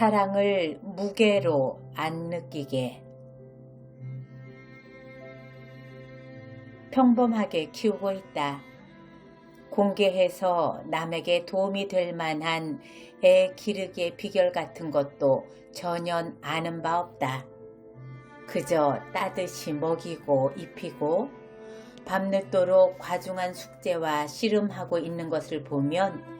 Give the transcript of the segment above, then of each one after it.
사랑을 무게로 안 느끼게 평범하게 키우고 있다. 공개해서 남에게 도움이 될 만한 애 기르기의 비결 같은 것도 전혀 아는 바 없다. 그저 따듯이 먹이고 입히고 밤늦도록 과중한 숙제와 씨름하고 있는 것을 보면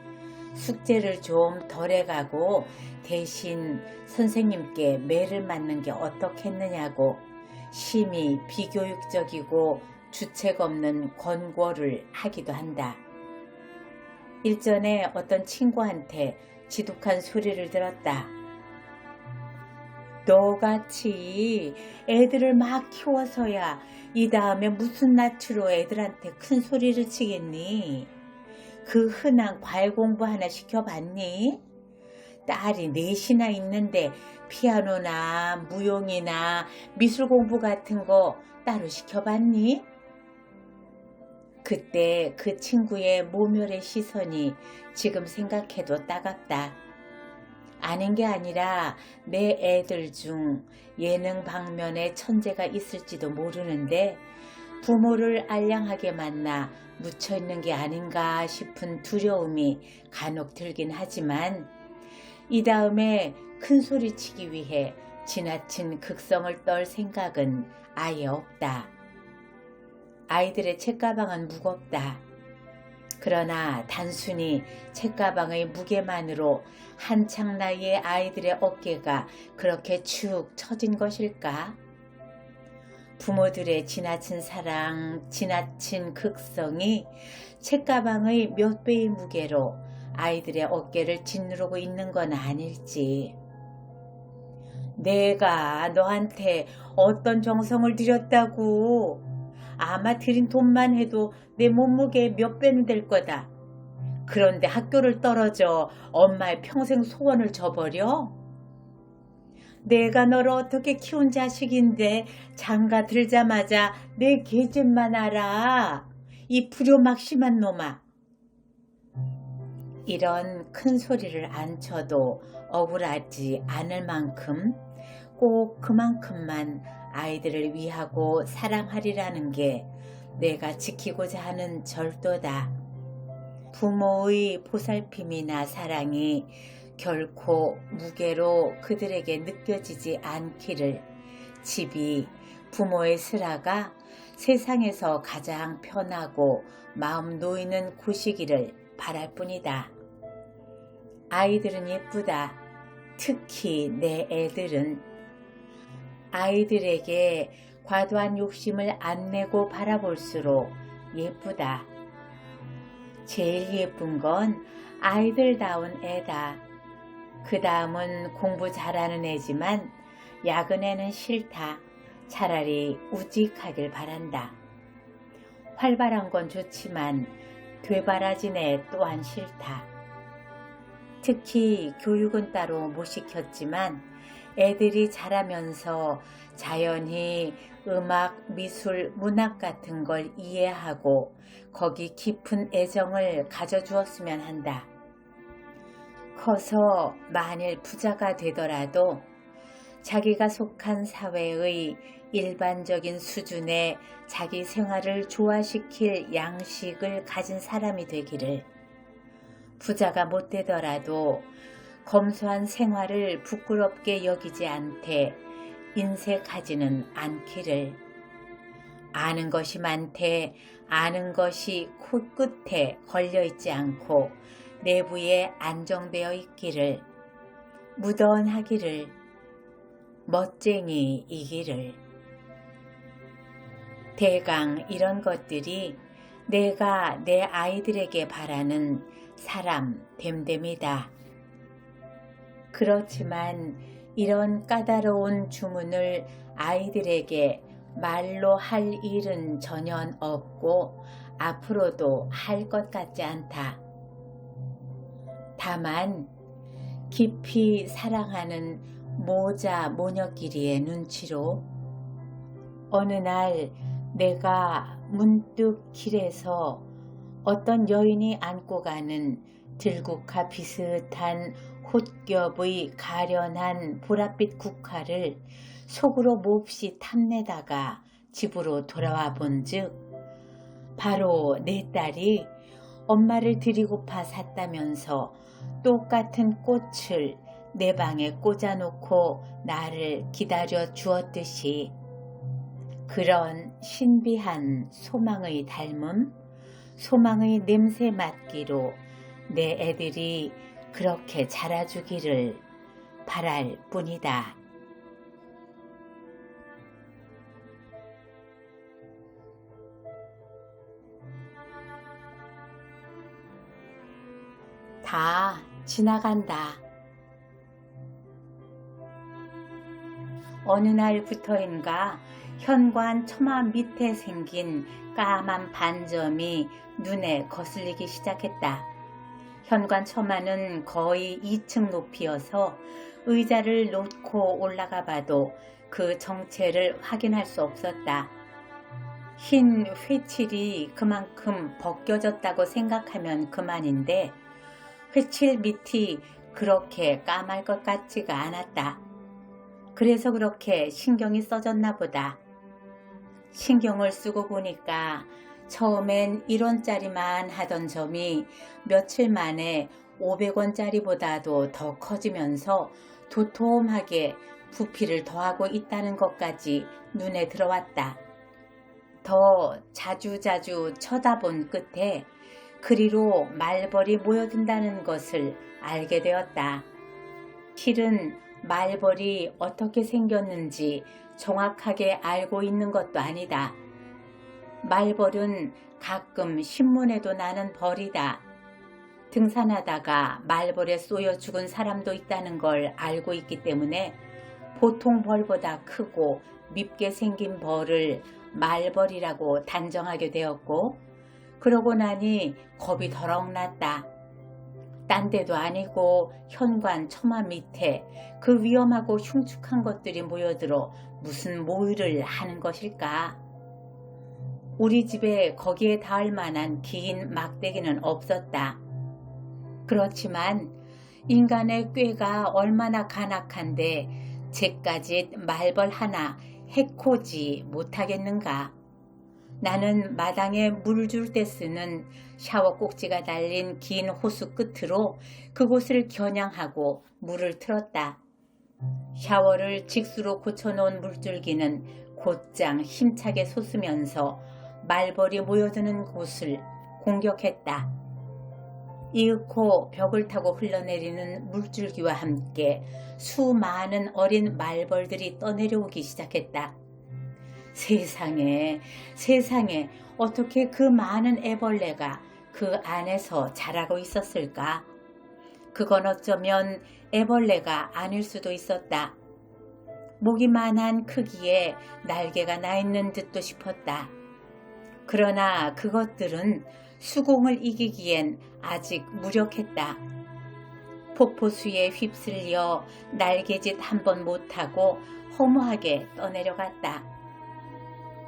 숙제를 좀 덜해가고 대신 선생님께 매를 맞는 게 어떻겠느냐고 심히 비교육적이고 주책 없는 권고를 하기도 한다. 일전에 어떤 친구한테 지독한 소리를 들었다. 너같이 애들을 막 키워서야 이 다음에 무슨 낯으로 애들한테 큰 소리를 치겠니? 그 흔한 과외 공부 하나 시켜봤니? 딸이 넷이나 있는데 피아노나 무용이나 미술 공부 같은 거 따로 시켜봤니? 그때 그 친구의 모멸의 시선이 지금 생각해도 따갑다. 아는 게 아니라 내 애들 중 예능 방면에 천재가 있을지도 모르는데 부모를 알량하게 만나 묻혀 있는 게 아닌가 싶은 두려움이 간혹 들긴 하지만 이 다음에 큰 소리 치기 위해 지나친 극성을 떨 생각은 아예 없다. 아이들의 책가방은 무겁다. 그러나 단순히 책가방의 무게만으로 한창 나이의 아이들의 어깨가 그렇게 축 처진 것일까? 부모들의 지나친 사랑, 지나친 극성이 책가방의 몇 배의 무게로 아이들의 어깨를 짓누르고 있는 건 아닐지. 내가 너한테 어떤 정성을 들였다고 아마 들인 돈만 해도 내 몸무게의 몇 배는 될 거다. 그런데 학교를 떨어져 엄마의 평생 소원을 저버려? 내가 너를 어떻게 키운 자식인데 장가 들자마자 내 계집만 알아. 이 불효막심한 놈아. 이런 큰 소리를 안 쳐도 억울하지 않을 만큼 꼭 그만큼만 아이들을 위하고 사랑하리라는 게 내가 지키고자 하는 절도다. 부모의 보살핌이나 사랑이 결코 무게로 그들에게 느껴지지 않기를 집이 부모의 슬하가 세상에서 가장 편하고 마음 놓이는 곳이기를 바랄 뿐이다. 아이들은 예쁘다. 특히 내 애들은 아이들에게 과도한 욕심을 안 내고 바라볼수록 예쁘다. 제일 예쁜 건 아이들다운 애다. 그 다음은 공부 잘하는 애지만 야근에는 싫다. 차라리 우직하길 바란다. 활발한 건 좋지만 되바라진 애 또한 싫다. 특히 교육은 따로 못 시켰지만 애들이 자라면서 자연히 음악, 미술, 문학 같은 걸 이해하고 거기 깊은 애정을 가져주었으면 한다. 커서 만일 부자가 되더라도 자기가 속한 사회의 일반적인 수준의 자기 생활을 조화시킬 양식을 가진 사람이 되기를 부자가 못 되더라도 검소한 생활을 부끄럽게 여기지 않되 인색하지는 않기를 아는 것이 많되 아는 것이 코끝에 걸려 있지 않고 내부에 안정되어 있기를 무던하기를 멋쟁이이기를 대강 이런 것들이 내가 내 아이들에게 바라는 사람 됨됨이다. 그렇지만 이런 까다로운 주문을 아이들에게 말로 할 일은 전혀 없고 앞으로도 할 것 같지 않다. 다만 깊이 사랑하는 모자 모녀끼리의 눈치로 어느 날 내가 문득 길에서 어떤 여인이 안고 가는 들국화 비슷한 콧겹의 가련한 보랏빛 국화를 속으로 몹시 탐내다가 집으로 돌아와 본즉 바로 내 딸이 엄마를 드리고파 샀다면서 똑같은 꽃을 내 방에 꽂아놓고 나를 기다려 주었듯이 그런 신비한 소망의 닮음, 소망의 냄새 맡기로 내 애들이 그렇게 자라주기를 바랄 뿐이다. 다 지나간다. 어느 날부터인가 현관 처마 밑에 생긴 까만 반점이 눈에 거슬리기 시작했다. 현관 처마는 거의 2층 높이여서 의자를 놓고 올라가 봐도 그 정체를 확인할 수 없었다. 흰 회칠이 그만큼 벗겨졌다고 생각하면 그만인데 회칠 밑이 그렇게 까말 것 같지가 않았다. 그래서 그렇게 신경이 써졌나 보다. 신경을 쓰고 보니까 처음엔 1원짜리만 하던 점이 며칠 만에 500원짜리보다도 더 커지면서 도톰하게 부피를 더하고 있다는 것까지 눈에 들어왔다. 더 자주자주 쳐다본 끝에 그리로 말벌이 모여든다는 것을 알게 되었다. 실은 말벌이 어떻게 생겼는지 정확하게 알고 있는 것도 아니다. 말벌은 가끔 신문에도 나는 벌이다. 등산하다가 말벌에 쏘여 죽은 사람도 있다는 걸 알고 있기 때문에 보통 벌보다 크고 밉게 생긴 벌을 말벌이라고 단정하게 되었고 그러고 나니 겁이 더럭 났다. 딴 데도 아니고 현관 처마 밑에 그 위험하고 흉측한 것들이 모여들어 무슨 모의를 하는 것일까? 우리 집에 거기에 닿을 만한 긴 막대기는 없었다. 그렇지만 인간의 꾀가 얼마나 간악한데 쟤까지 말벌 하나 해코지 못하겠는가? 나는 마당에 물줄때 쓰는 샤워 꼭지가 달린 긴 호수 끝으로 그곳을 겨냥하고 물을 틀었다. 샤워를 직수로 고쳐놓은 물줄기는 곧장 힘차게 솟으면서 말벌이 모여드는 곳을 공격했다. 이윽고 벽을 타고 흘러내리는 물줄기와 함께 수많은 어린 말벌들이 떠내려오기 시작했다. 세상에, 세상에 어떻게 그 많은 애벌레가 그 안에서 자라고 있었을까? 그건 어쩌면 애벌레가 아닐 수도 있었다. 목이만한 크기에 날개가 나 있는 듯도 싶었다. 그러나 그것들은 수공을 이기기엔 아직 무력했다. 폭포수에 휩쓸려 날개짓 한 번 못하고 허무하게 떠내려갔다.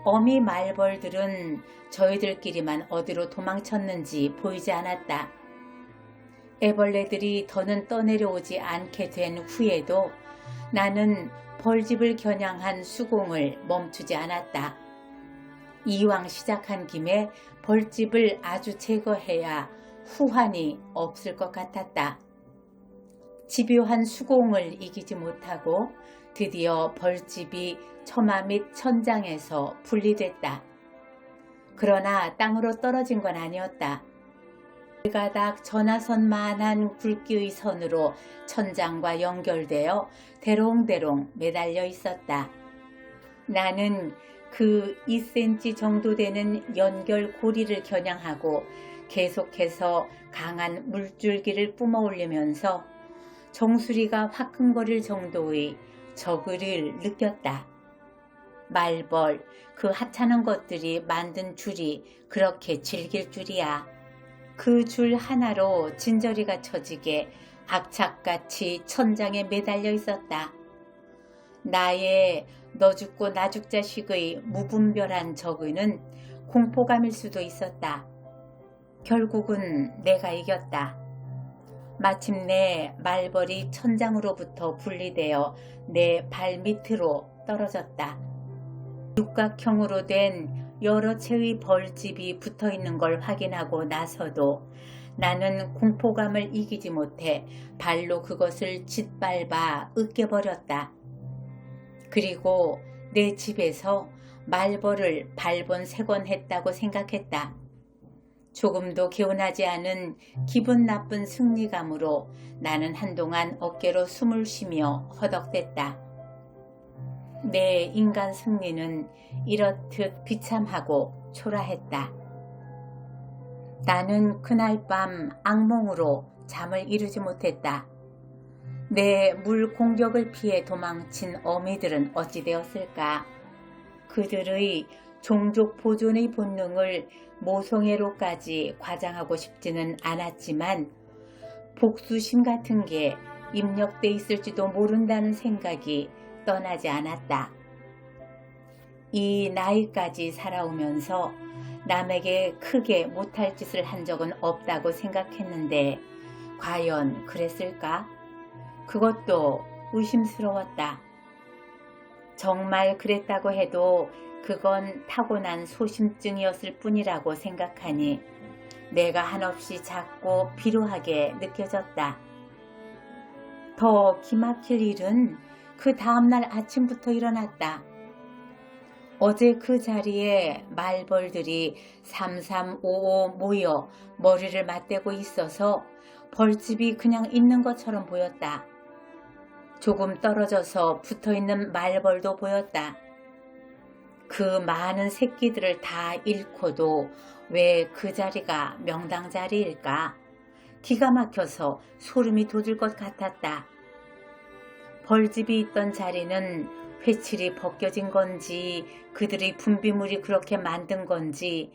어미 말벌들은 저희들끼리만 어디로 도망쳤는지 보이지 않았다. 애벌레들이 더는 떠내려오지 않게 된 후에도 나는 벌집을 겨냥한 수공을 멈추지 않았다. 이왕 시작한 김에 벌집을 아주 제거해야 후환이 없을 것 같았다. 집요한 수공을 이기지 못하고 드디어 벌집이 처마 및 천장에서 분리됐다. 그러나 땅으로 떨어진 건 아니었다. 가닥 전화선만한 굵기의 선으로 천장과 연결되어 대롱대롱 매달려 있었다. 나는 그 2cm 정도 되는 연결 고리를 겨냥하고 계속해서 강한 물줄기를 뿜어 올리면서 정수리가 화끈거릴 정도의 저그를 느꼈다. 말벌, 그 하찮은 것들이 만든 줄이 그렇게 질길 줄이야. 그 줄 하나로 진저리가 쳐지게 악착같이 천장에 매달려 있었다. 나의 너 죽고 나 죽자식의 무분별한 적의는 공포감일 수도 있었다. 결국은 내가 이겼다. 마침내 말벌이 천장으로부터 분리되어 내 발밑으로 떨어졌다. 육각형으로 된 여러 채의 벌집이 붙어 있는 걸 확인하고 나서도 나는 공포감을 이기지 못해 발로 그것을 짓밟아 으깨버렸다. 그리고 내 집에서 말벌을 발본 세권 했다고 생각했다. 조금도 개운하지 않은 기분 나쁜 승리감으로 나는 한동안 어깨로 숨을 쉬며 허덕댔다. 내 인간 승리는 이렇듯 비참하고 초라했다. 나는 그날 밤 악몽으로 잠을 이루지 못했다. 내 물 공격을 피해 도망친 어미들은 어찌 되었을까? 그들의 종족 보존의 본능을 모성애로까지 과장하고 싶지는 않았지만 복수심 같은 게 입력돼 있을지도 모른다는 생각이 떠나지 않았다. 이 나이까지 살아오면서 남에게 크게 못할 짓을 한 적은 없다고 생각했는데 과연 그랬을까? 그것도 의심스러웠다. 정말 그랬다고 해도 그건 타고난 소심증이었을 뿐이라고 생각하니 내가 한없이 작고 비루하게 느껴졌다. 더 기막힐 일은 그 다음날 아침부터 일어났다. 어제 그 자리에 말벌들이 삼삼오오 모여 머리를 맞대고 있어서 벌집이 그냥 있는 것처럼 보였다. 조금 떨어져서 붙어 있는 말벌도 보였다. 그 많은 새끼들을 다 잃고도 왜 그 자리가 명당 자리일까? 기가 막혀서 소름이 돋을 것 같았다. 벌집이 있던 자리는 회칠이 벗겨진 건지 그들의 분비물이 그렇게 만든 건지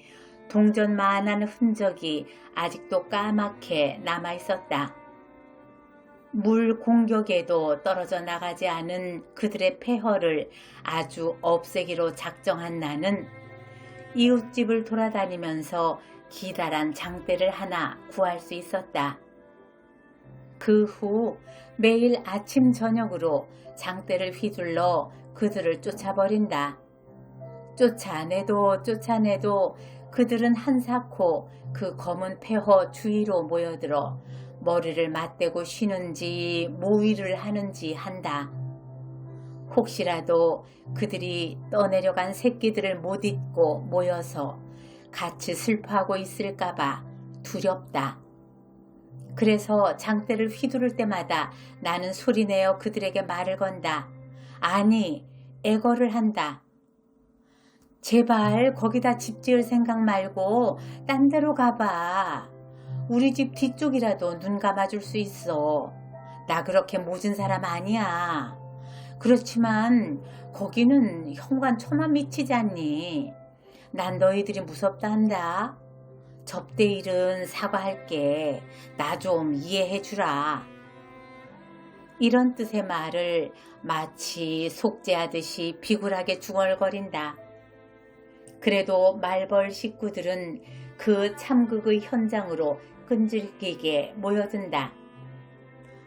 동전만한 흔적이 아직도 까맣게 남아 있었다. 물 공격에도 떨어져 나가지 않은 그들의 폐허를 아주 없애기로 작정한 나는 이웃집을 돌아다니면서 기다란 장대를 하나 구할 수 있었다. 그 후 매일 아침 저녁으로 장대를 휘둘러 그들을 쫓아버린다. 쫓아내도 쫓아내도 그들은 한사코 그 검은 폐허 주위로 모여들어 머리를 맞대고 쉬는지 모위를 하는지 한다. 혹시라도 그들이 떠내려간 새끼들을 못 잊고 모여서 같이 슬퍼하고 있을까봐 두렵다. 그래서 장대를 휘두를 때마다 나는 소리내어 그들에게 말을 건다. 아니, 애거를 한다. 제발 거기다 집 지을 생각 말고 딴 데로 가봐. 우리 집 뒤쪽이라도 눈 감아줄 수 있어. 나 그렇게 모진 사람 아니야. 그렇지만 거기는 현관 천만 미치지 않니? 난 너희들이 무섭다 한다. 접대 일은 사과할게. 나 좀 이해해 주라. 이런 뜻의 말을 마치 속죄하듯이 비굴하게 중얼거린다. 그래도 말벌 식구들은 그 참극의 현장으로 끈질기게 모여든다.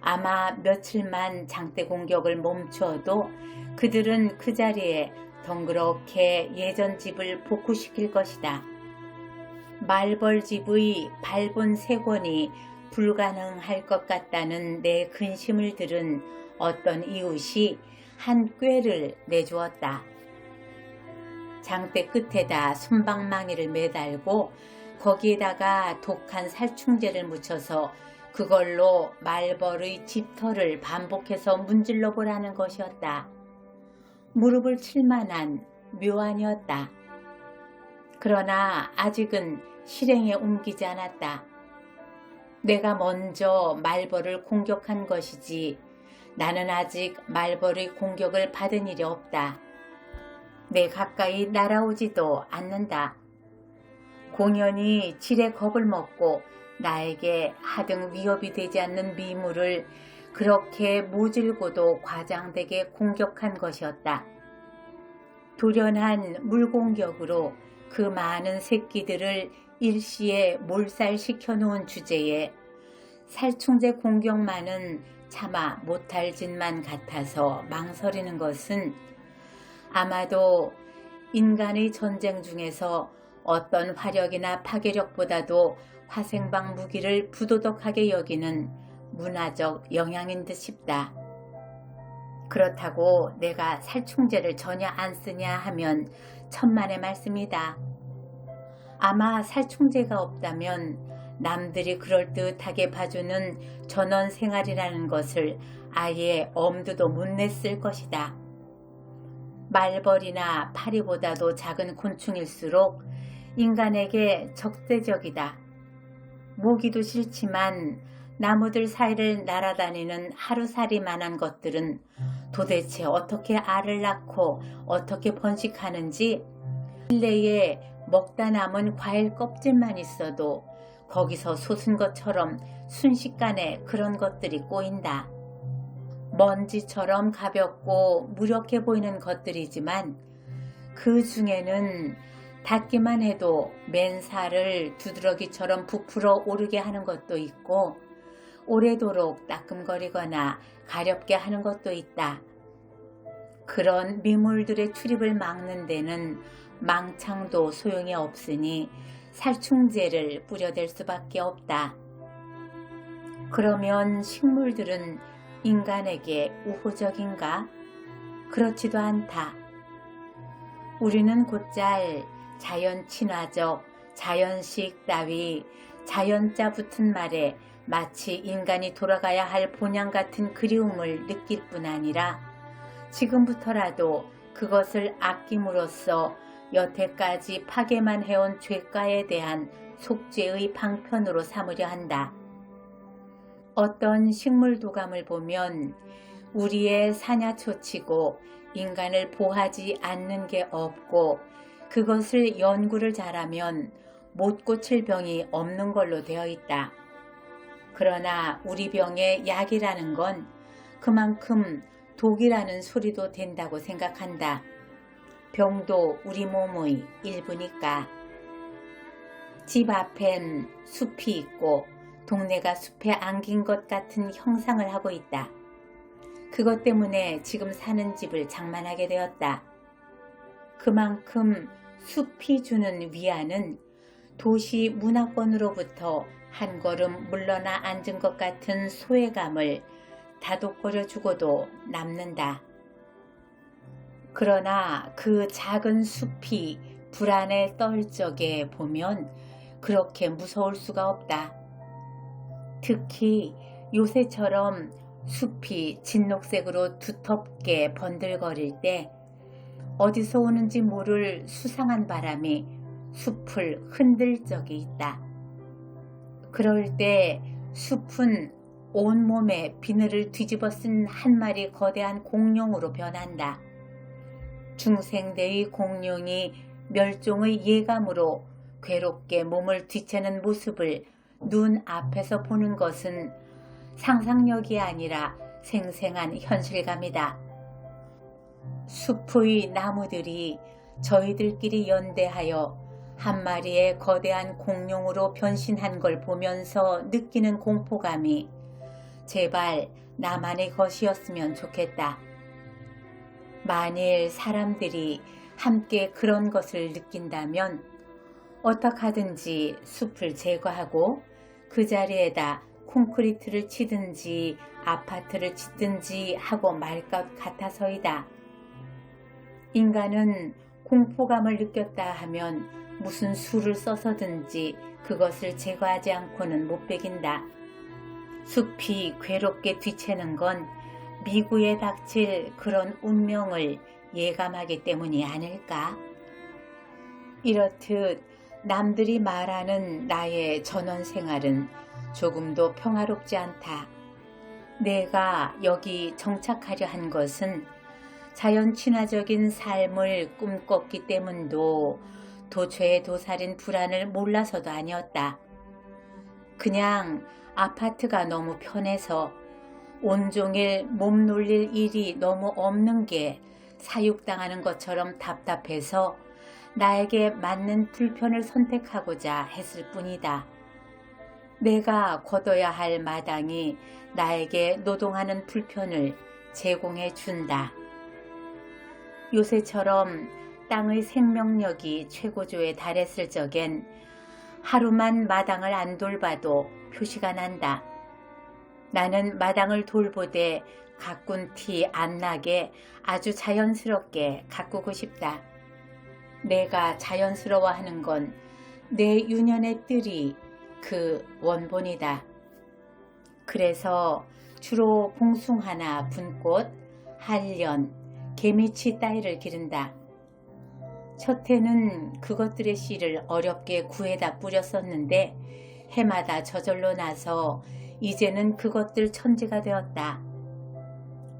아마 며칠만 장대 공격을 멈춰도 그들은 그 자리에 덩그렇게 예전 집을 복구시킬 것이다. 말벌집의 발본 세권이 불가능할 것 같다는 내 근심을 들은 어떤 이웃이 한 꾀를 내주었다. 장대 끝에다 손방망이를 매달고 거기에다가 독한 살충제를 묻혀서 그걸로 말벌의 집터를 반복해서 문질러 보라는 것이었다. 무릎을 칠 만한 묘안이었다. 그러나 아직은 실행에 옮기지 않았다. 내가 먼저 말벌을 공격한 것이지 나는 아직 말벌의 공격을 받은 일이 없다. 내 가까이 날아오지도 않는다. 공연히 질의 겁을 먹고 나에게 하등 위협이 되지 않는 미물을 그렇게 모질고도 과장되게 공격한 것이었다. 돌연한 물공격으로 그 많은 새끼들을 일시에 몰살시켜 놓은 주제에 살충제 공격만은 차마 못할 짓만 같아서 망설이는 것은 아마도 인간의 전쟁 중에서 어떤 화력이나 파괴력보다도 화생방 무기를 부도덕하게 여기는 문화적 영향인 듯 싶다. 그렇다고 내가 살충제를 전혀 안 쓰냐 하면 천만의 말씀이다. 아마 살충제가 없다면 남들이 그럴듯하게 봐주는 전원 생활이라는 것을 아예 엄두도 못 냈을 것이다. 말벌이나 파리보다도 작은 곤충일수록 인간에게 적대적이다. 모기도 싫지만 나무들 사이를 날아다니는 하루살이만한 것들은 도대체 어떻게 알을 낳고 어떻게 번식하는지 실내에 먹다 남은 과일 껍질만 있어도 거기서 솟은 것처럼 순식간에 그런 것들이 꼬인다. 먼지처럼 가볍고 무력해 보이는 것들이지만 그 중에는 닿기만 해도 맨살을 두드러기처럼 부풀어 오르게 하는 것도 있고 오래도록 따끔거리거나 가렵게 하는 것도 있다. 그런 미물들의 출입을 막는 데는 망창도 소용이 없으니 살충제를 뿌려댈 수밖에 없다. 그러면 식물들은 인간에게 우호적인가? 그렇지도 않다. 우리는 곧잘 자연 친화적, 자연식 따위, 자연자 붙은 말에 마치 인간이 돌아가야 할 본향 같은 그리움을 느낄 뿐 아니라 지금부터라도 그것을 아낌으로써 여태까지 파괴만 해온 죄가에 대한 속죄의 방편으로 삼으려 한다. 어떤 식물 도감을 보면 우리의 사냐초치고 인간을 보하지 않는 게 없고 그것을 연구를 잘하면 못 고칠 병이 없는 걸로 되어 있다. 그러나 우리 병의 약이라는 건 그만큼 독이라는 소리도 된다고 생각한다. 병도 우리 몸의 일부니까. 집 앞엔 숲이 있고 동네가 숲에 안긴 것 같은 형상을 하고 있다. 그것 때문에 지금 사는 집을 장만하게 되었다. 그만큼 숲이 주는 위안은 도시 문화권으로부터 한 걸음 물러나 앉은 것 같은 소외감을 다독거려 주고도 남는다. 그러나 그 작은 숲이 불안에 떨 적에 보면 그렇게 무서울 수가 없다. 특히 요새처럼 숲이 진녹색으로 두텁게 번들거릴 때 어디서 오는지 모를 수상한 바람이 숲을 흔들 적이 있다. 그럴 때 숲은 온몸에 비늘을 뒤집어 쓴 한 마리 거대한 공룡으로 변한다. 중생대의 공룡이 멸종의 예감으로 괴롭게 몸을 뒤채는 모습을 눈 앞에서 보는 것은 상상력이 아니라 생생한 현실감이다. 숲의 나무들이 저희들끼리 연대하여 한 마리의 거대한 공룡으로 변신한 걸 보면서 느끼는 공포감이 제발 나만의 것이었으면 좋겠다. 만일 사람들이 함께 그런 것을 느낀다면 어떡하든지 숲을 제거하고 그 자리에다 콘크리트를 치든지 아파트를 짓든지 하고 말 것 같아서이다. 인간은 공포감을 느꼈다 하면 무슨 수를 써서든지 그것을 제거하지 않고는 못 베긴다. 숲이 괴롭게 뒤채는 건 미구에 닥칠 그런 운명을 예감하기 때문이 아닐까? 이렇듯 남들이 말하는 나의 전원 생활은 조금도 평화롭지 않다. 내가 여기 정착하려 한 것은 자연 친화적인 삶을 꿈꿨기 때문도 도처의 도살인 불안을 몰라서도 아니었다. 그냥 아파트가 너무 편해서 온종일 몸 놀릴 일이 너무 없는 게 사육당하는 것처럼 답답해서 나에게 맞는 불편을 선택하고자 했을 뿐이다. 내가 걷어야 할 마당이 나에게 노동하는 불편을 제공해 준다. 요새처럼 땅의 생명력이 최고조에 달했을 적엔 하루만 마당을 안 돌봐도 표시가 난다. 나는 마당을 돌보되 가꾼 티 안 나게 아주 자연스럽게 가꾸고 싶다. 내가 자연스러워하는 건 내 유년의 뜰이 그 원본이다. 그래서 주로 봉숭아나 분꽃, 한련, 개미치 따위를 기른다. 첫 해는 그것들의 씨를 어렵게 구해다 뿌렸었는데 해마다 저절로 나서 이제는 그것들 천지가 되었다.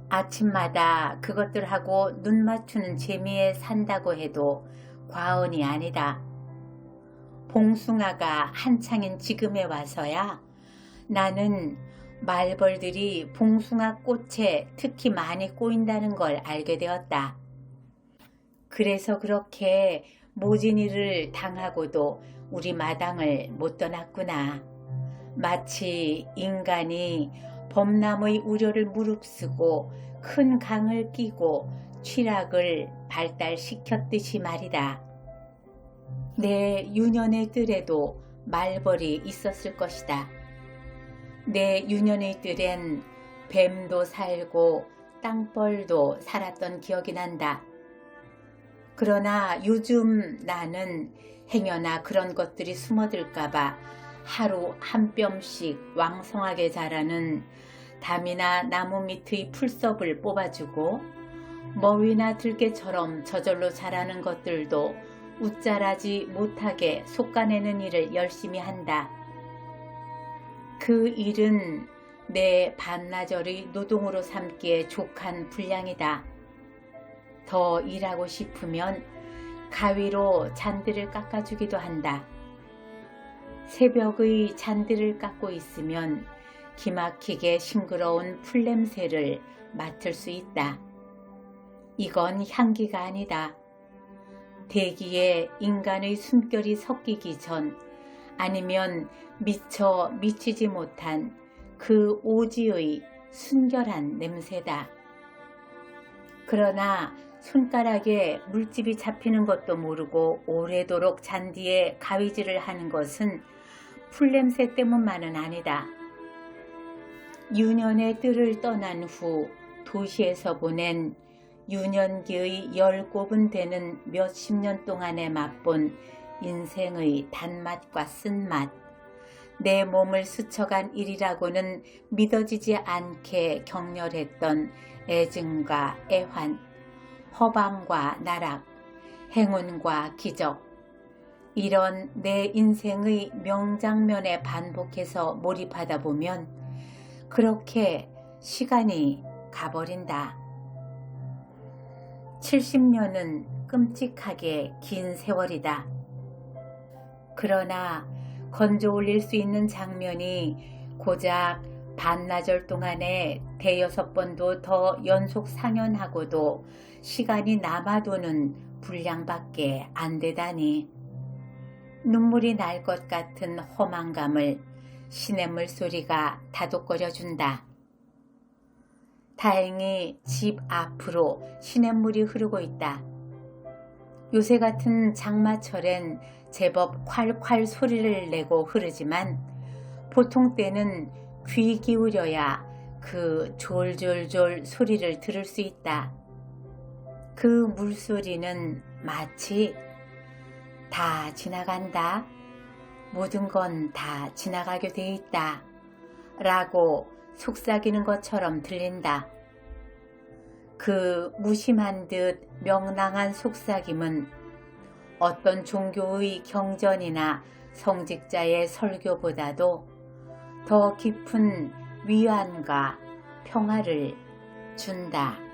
아침마다 그것들하고 눈 맞추는 재미에 산다고 해도 과언이 아니다. 봉숭아가 한창인 지금에 와서야 나는 말벌들이 봉숭아 꽃에 특히 많이 꼬인다는 걸 알게 되었다. 그래서 그렇게 모진 일을 당하고도 우리 마당을 못 떠났구나. 마치 인간이 범람의 우려를 무릅쓰고 큰 강을 끼고 취락을 발달시켰듯이 말이다. 내 유년의 뜰에도 말벌이 있었을 것이다. 내 유년의 뜰엔 뱀도 살고 땅벌도 살았던 기억이 난다. 그러나 요즘 나는 행여나 그런 것들이 숨어들까봐 하루 한 뼘씩 왕성하게 자라는 담이나 나무 밑의 풀섭을 뽑아주고 머위나 들깨처럼 저절로 자라는 것들도 웃자라지 못하게 솎아내는 일을 열심히 한다. 그 일은 내 반나절의 노동으로 삼기에 족한 분량이다. 더 일하고 싶으면 가위로 잔디를 깎아주기도 한다. 새벽의 잔디를 깎고 있으면 기막히게 싱그러운 풀냄새를 맡을 수 있다. 이건 향기가 아니다. 대기에 인간의 숨결이 섞이기 전 아니면 미처 미치지 못한 그 오지의 순결한 냄새다. 그러나 손가락에 물집이 잡히는 것도 모르고 오래도록 잔디에 가위질을 하는 것은 풀냄새 때문만은 아니다. 유년의 뜰을 떠난 후 도시에서 보낸 유년기의 열 곱은 되는 몇십 년 동안에 맛본 인생의 단맛과 쓴맛, 내 몸을 스쳐간 일이라고는 믿어지지 않게 격렬했던 애증과 애환, 허방과 나락, 행운과 기적, 이런 내 인생의 명장면에 반복해서 몰입하다 보면 그렇게 시간이 가버린다. 70년은 끔찍하게 긴 세월이다. 그러나 건져 올릴 수 있는 장면이 고작 반나절 동안에 대여섯 번도 더 연속 상연하고도 시간이 남아도는 분량밖에 안 되다니. 눈물이 날 것 같은 허망감을 시냇물 소리가 다독거려 준다. 다행히 집 앞으로 시냇물이 흐르고 있다. 요새 같은 장마철엔 제법 콸콸 소리를 내고 흐르지만 보통 때는 귀 기울여야 그 졸졸졸 소리를 들을 수 있다. 그 물소리는 마치 다 지나간다. 모든 건 다 지나가게 돼 있다. 라고 속삭이는 것처럼 들린다. 그 무심한 듯 명랑한 속삭임은 어떤 종교의 경전이나 성직자의 설교보다도 더 깊은 위안과 평화를 준다.